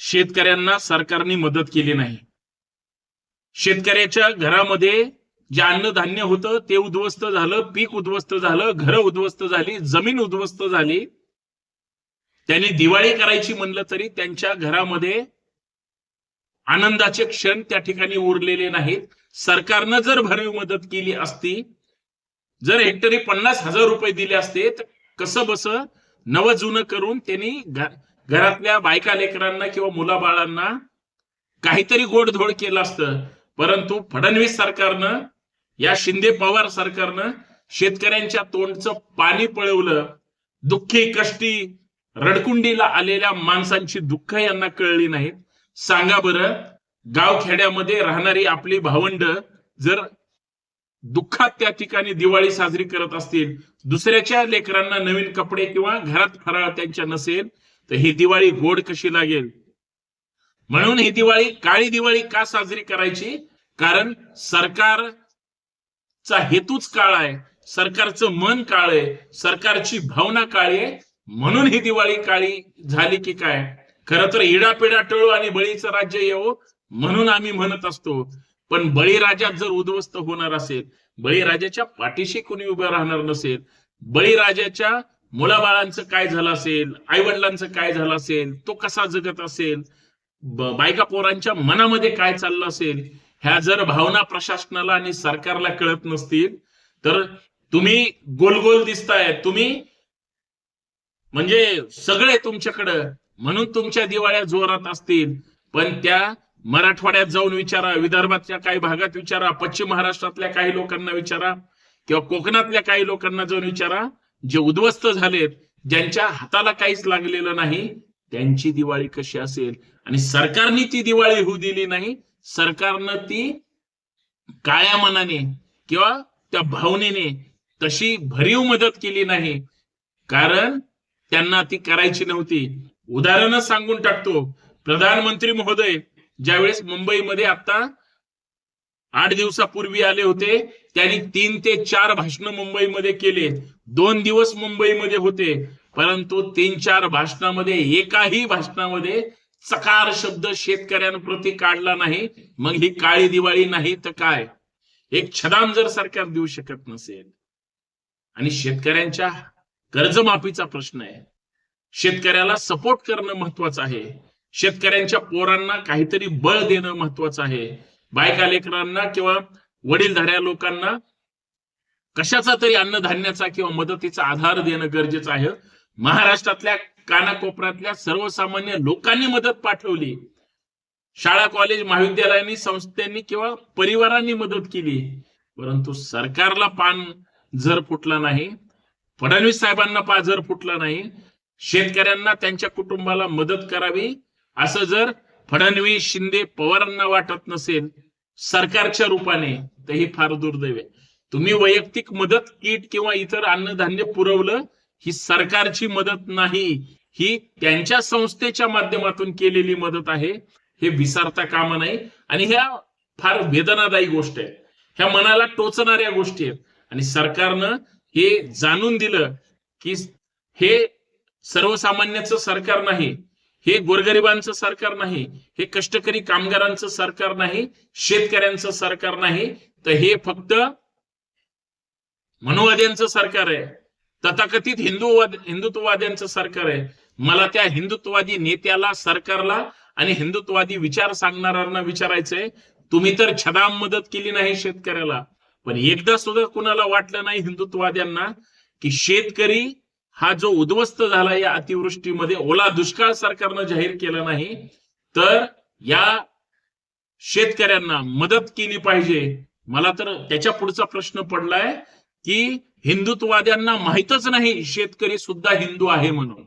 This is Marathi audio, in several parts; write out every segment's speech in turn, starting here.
शेतकऱ्यांना सरकारने मदत केली नाही. शेतकऱ्याच्या घरामध्ये जे अन्नधान्य होतं ते उद्ध्वस्त झालं पीक उद्ध्वस्त झालं घर उद्ध्वस्त झाली जमीन उद्ध्वस्त झाली. त्यांनी दिवाळी करायची म्हणलं तरी त्यांच्या घरामध्ये आनंदाचे क्षण त्या ठिकाणी उरलेले नाहीत. सरकारनं जर भरीव मदत केली असती जर हेक्टरी पन्नास हजार रुपये दिले असते तर कसं बस नवं जुनं करून त्यांनी घरातल्या बायका लेकरांना किंवा मुलाबाळांना काहीतरी गोडधोड केलं असतं. परंतु फडणवीस सरकारनं या शिंदे पवार सरकारनं शेतकऱ्यांच्या तोंडचं पाणी पळवलं. दुःखी कष्टी रडकुंडीला आलेल्या माणसांची दुःख यांना कळली नाहीत. सांगा बरं गावखेड्यामध्ये राहणारी आपली भावंड जर दुःखात त्या ठिकाणी दिवाळी साजरी करत असतील दुसऱ्याच्या लेकरांना नवीन कपडे किंवा घरात फराळ त्यांच्या नसेल तर ही दिवाळी गोड कशी लागेल? म्हणून ही दिवाळी काळी दिवाळी का साजरी करायची? कारण सरकारचा हेतूच काळ आहे. सरकारचं मन काळ आहे. सरकारची भावना काळी आहे. म्हणून ही दिवाळी काळी झाली की काय? खर तर इडापिडा टळू आणि बळीचं राज्य येवो म्हणून आम्ही म्हणत असतो. पण बळीराजा जर उद्ध्वस्त होणार असेल बळीराजाच्या पाठीशी कोणी उभं राहणार नसेल बळीराजाच्या मुलाबाळांचं काय झालं असेल आईवडिलांचं काय झालं असेल तो कसा जगत असेल बायका पोरांच्या मनामध्ये काय चाललं असेल ह्या जर भावना प्रशासनाला आणि सरकारला कळत नसतील तर तुम्ही गोलगोल दिसताय तुम्ही म्हणजे सगळे तुमच्याकडं म्हणून तुमच्या दिवाळ्या जोरात असतील पण त्या मराठवाड्यात जाऊन विचारा विदर्भातल्या काही भागात विचारा पश्चिम महाराष्ट्रातल्या काही लोकांना विचारा किंवा कोकणातल्या काही लोकांना जाऊन विचारा जे उद्ध्वस्त झालेत ज्यांच्या हाताला काहीच लागलेलं नाही त्यांची दिवाळी कशी असेल? आणि सरकारने ती दिवाळी होऊ दिली नाही सरकारनं ती काळ्या मनाने किंवा त्या भावनेने तशी भरीव मदत केली नाही. कारण त्यांना ती करायची नव्हती. उदाहरणच सांगून टाकतो. प्रधानमंत्री महोदय ज्यावेळेस मुंबईमध्ये आता आठ दिवसापूर्वी आले होते. त्यांनी तीन ते चार भाषण मुंबईमध्ये केले. दोन दिवस मुंबईमध्ये होते. परंतु तीन चार भाषणामध्ये एकाही भाषणामध्ये चकार शब्द शेतकऱ्यांप्रती काढला नाही. मग ही काळी दिवाळी नाही तर काय? एक छदाम जर सरकार देऊ शकत नसेल आणि शेतकऱ्यांच्या कर्जमाफीचा प्रश्न आहे. शेतकऱ्याला सपोर्ट करणं महत्वाचं आहे. शेतकऱ्यांच्या पोरांना काहीतरी बळ देणं महत्वाचं आहे. बायका लेकरांना किंवा वडीलधाऱ्या लोकांना कशाचा तरी अन्नधान्याचा किंवा मदतीचा आधार देणं गरजेचं आहे. महाराष्ट्रातल्या कानाकोपऱ्यातल्या सर्वसामान्य लोकांनी मदत पाठवली. शाळा कॉलेज महाविद्यालयांनी संस्थांनी किंवा परिवारांनी मदत केली. परंतु सरकारला पान जर फुटला नाही फडणवीस साहेबांना पा जर फुटला नाही शेतकऱ्यांना त्यांच्या कुटुंबाला मदत करावी असं जर फडणवीस शिंदे पवारांना वाटत नसेल सरकारच्या रूपाने तर ही फार दुर्दैव आहे. तुम्ही वैयक्तिक मदत किट किंवा इतर अन्नधान्य पुरवलं ही सरकारची मदत नाही. ही त्यांच्या संस्थेच्या माध्यमातून केलेली मदत आहे. हे विसरता कामा नाही आणि ह्या फार वेदनादायी गोष्ट आहे. ह्या मनाला टोचणाऱ्या गोष्टी आहेत. आणि सरकारनं हे जाणून दिलं की हे सर्वसामान्याचं सरकार नाही हे गोरगरिबांचं सरकार नाही हे कष्टकरी कामगारांचं सरकार नाही शेतकऱ्यांचं सरकार नाही तर हे फक्त मनोवाद्यांचं सरकार आहे. तथाकथित हिंदूवाद हिंदुत्ववाद्यांचं सरकार आहे. मला त्या हिंदुत्ववादी नेत्याला सरकारला आणि हिंदुत्ववादी विचार सांगणाऱ्यांना विचारायचंय तुम्ही तर छदाम मदत केली नाही शेतकऱ्याला. पण एकदा सुद्धा कुणाला वाटलं नाही हिंदुत्ववाद्यांना की शेतकरी हा जो उद्ध्वस्त झाला या अतिवृष्टीमध्ये ओला दुष्काळ सरकारनं जाहीर केला नाही तर या शेतकऱ्यांना मदत केली पाहिजे. मला तर त्याच्या पुढचा प्रश्न पडलाय की हिंदुत्ववाद्यांना माहीतच नाही शेतकरी सुद्धा हिंदू आहे म्हणून.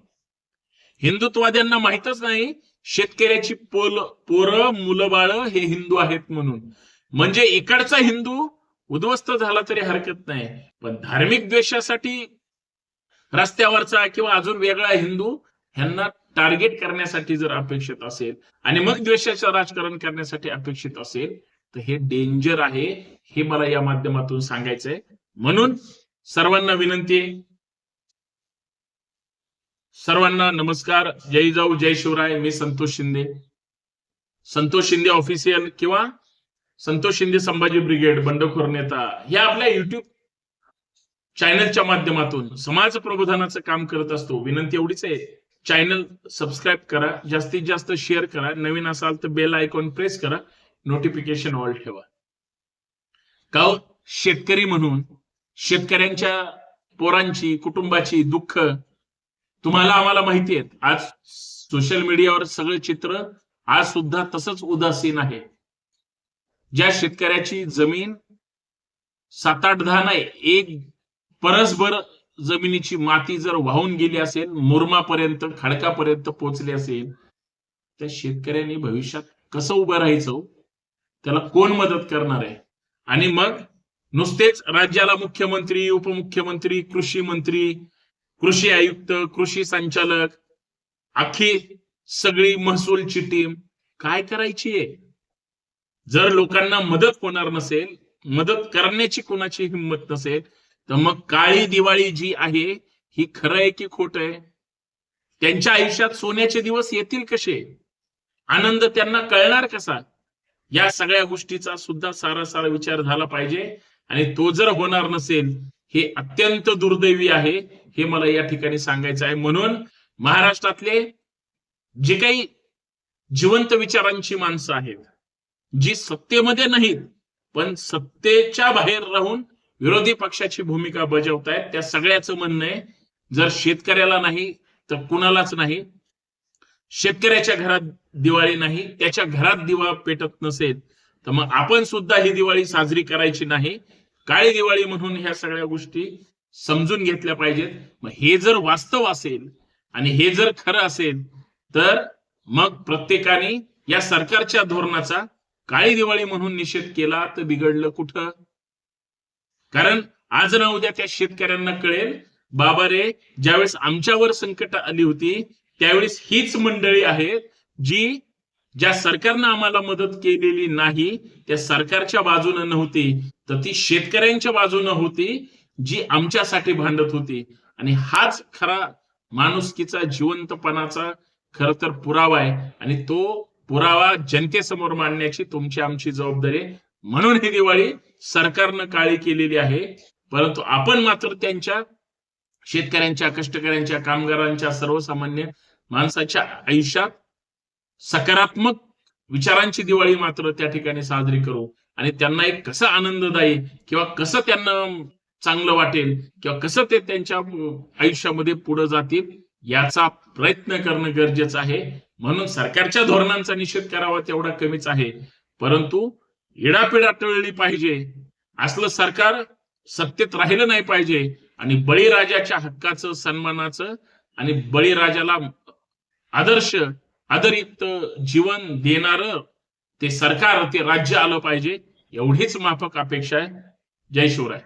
हिंदुत्ववाद्यांना माहीतच नाही शेतकऱ्याची पोल पोरं मुलं बाळ हे हिंदू आहेत म्हणून. म्हणजे इकडचा हिंदू उद्ध्वस्त झाला तरी हरकत नाही. पण धार्मिक द्वेषासाठी रस्त्यावरचा किंवा अजून वेगळा हिंदू ह्यांना टार्गेट करण्यासाठी जर अपेक्षित असेल आणि मग द्वेषाचं राजकारण करण्यासाठी अपेक्षित असेल तर हे डेंजर आहे हे मला या माध्यमातून सांगायचंय. म्हणून सर्वांना विनंती आहे. सर्वांना नमस्कार. जय जाऊ जय शिवराय. मी संतोष शिंदे. संतोष शिंदे ऑफिशियल किंवा संतोष शिंदे संभाजी ब्रिगेड बंडखोर नेता. या आपल्या युट्यूब चॅनलच्या माध्यमातून समाज प्रबोधनाचं काम करत असतो विनंती एवढीच आहे. चॅनल सबस्क्राईब करा जास्तीत जास्त शेअर करा नवीन असाल तर बेल आयकॉन प्रेस करा नोटिफिकेशन ऑल ठेवा. गाव हो? शेतकरी म्हणून शेतकऱ्यांच्या पोरांची कुटुंबाची दुःख तुम्हाला आम्हाला माहिती आहेत. आज सोशल मीडियावर सगळं चित्र आज सुद्धा तसंच उदासीन आहे. ज्या शेतकऱ्याची जमीन सात आठ दहा नाही एक परसभर जमिनीची माती जर वाहून गेली असेल मुरमापर्यंत खडकापर्यंत पोचली असेल त्या शेतकऱ्यांनी भविष्यात कसं उभं राहायचं? त्याला कोण मदत करणार आहे? आणि मग नुसतेच राज्याला मुख्यमंत्री उपमुख्यमंत्री कृषी मंत्री कृषी आयुक्त कृषी संचालक अख्खी सगळी महसूलची टीम काय करायची आहे? जर लोकांना मदत होणार नसेल मदत करण्याची कोणाची हिंमत नसेल तर मग काळी दिवाळी जी आहे ही खरं आहे की खोट आहे? त्यांच्या आयुष्यात सोन्याचे दिवस येतील कसे? आनंद त्यांना कळणार कसा? या सगळ्या गोष्टीचा सुद्धा सारा सारा विचार झाला पाहिजे. आणि तो जर होणार नसेल हे अत्यंत दुर्दैवी आहे हे मला या ठिकाणी सांगायचं आहे. म्हणून महाराष्ट्रातले जे काही जिवंत विचारांची माणसं आहेत जी सत्तेमध्ये नाहीत पण सत्तेच्या बाहेर राहून विरोधी पक्षाची भूमिका बजावत आहेत त्या सगळ्याचं म्हणणं आहे जर शेतकऱ्याला नाही तर कुणालाच नाही शेतकऱ्याच्या घरात दिवाळी नाही त्याच्या घरात दिवा पेटत नसेल तर मग आपण सुद्धा ही दिवाळी साजरी करायची नाही. काळी दिवाळी म्हणून ह्या सगळ्या गोष्टी समजून घेतल्या पाहिजेत. मग हे जर वास्तव असेल आणि हे जर खरं असेल तर मग प्रत्येकाने या सरकारच्या धोरणाचा काळी दिवाळी म्हणून निषेध केला तर बिघडलं कुठं? कारण आज ना उद्या त्या शेतकऱ्यांना कळेल बाबा रे ज्यावेळेस आमच्यावर संकट आली होती त्यावेळेस हीच मंडळी आहेत जी ज्या सरकारनं आम्हाला मदत केलेली नाही त्या सरकारच्या बाजूनं नव्हती तर ती शेतकऱ्यांच्या बाजूनं होती जी आमच्यासाठी भांडत होती. आणि हाच खरा माणुसकीचा जिवंतपणाचा खर तर पुरावा आहे. आणि तो पुरावा जनतेसमोर मांडण्याची तुमची आमची जबाबदारी म्हणून ही दिवाळी सरकारनं काळी केलेली आहे. परंतु आपण मात्र त्यांच्या शेतकऱ्यांच्या कष्टकऱ्यांच्या कामगारांच्या सर्वसामान्य माणसाच्या आयुष्यात सकारात्मक विचारांची दिवाळी मात्र त्या ठिकाणी साजरी करू आणि त्यांना एक कसं आनंददायी किंवा कसं त्यांना चांगलं वाटेल किंवा कसं ते त्यांच्या आयुष्यामध्ये पुढे जातील याचा प्रयत्न करणं गरजेचं आहे. म्हणून सरकारच्या धोरणांचा निषेध करावा तेवढा कमीच आहे. परंतु इडापिडा टळली पाहिजे. असलं सरकार सत्तेत राहिलं नाही पाहिजे. आणि बळीराजाच्या हक्काचं सन्मानाचं आणि बळीराजाला आदर्श आदरित जीवन देणार ते सरकार ते राज्य आलं पाहिजे. एवढीच माफक अपेक्षा आहे. जय शिवराय.